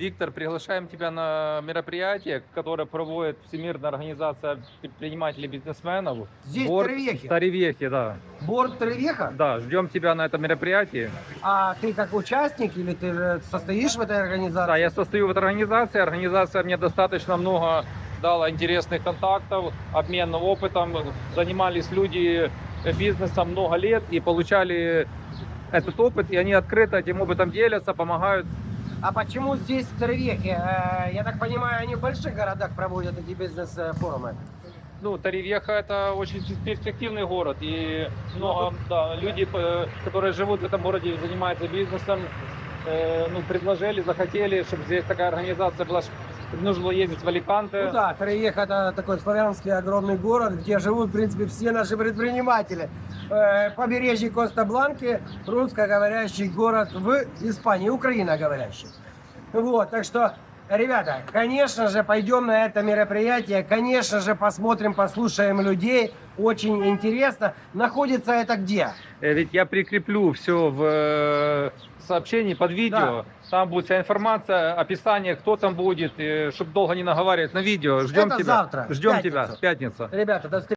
Виктор, приглашаем тебя на мероприятие, которое проводит Всемирная организация предпринимателей и бизнесменов. Здесь, в Борт Теревехе? Старевехе, да. Борт Теревеха? Да, ждем тебя на этом мероприятии. А ты как участник или ты же состоишь в этой организации? Да, я состою в этой организации. Организация мне достаточно много дала интересных контактов, обмен опытом. Занимались люди бизнесом много лет и получали этот опыт, и они открыто этим опытом делятся, помогают. А почему здесь, в Теревехе? Э, Я так понимаю, они в больших городах проводят эти бизнес-форумы. Ну, Таревеха это очень перспективный город, и много, да, люди, э, которые живут в этом городе, занимаются бизнесом, э, ну, предложили, захотели, чтобы здесь такая организация была, нужно было ездить в Аликанте. Ну да, Теревеха это такой славянский огромный город, где живут, в принципе, все наши предприниматели. Э, Побережье Коста-Бланки, русскоговорящий город в Испании, украиноговорящий. Вот, так что, ребята, конечно же, пойдем на это мероприятие, конечно же, посмотрим, послушаем людей. Очень интересно. Находится это где? Э, Ведь я прикреплю все в э, сообщении под видео. Там будет вся информация, описание, кто там будет, чтобы долго не наговаривать на видео. Ждем Это тебя. завтра, Ждем тебя. пятницу. Пятница. Ребята, до встречи.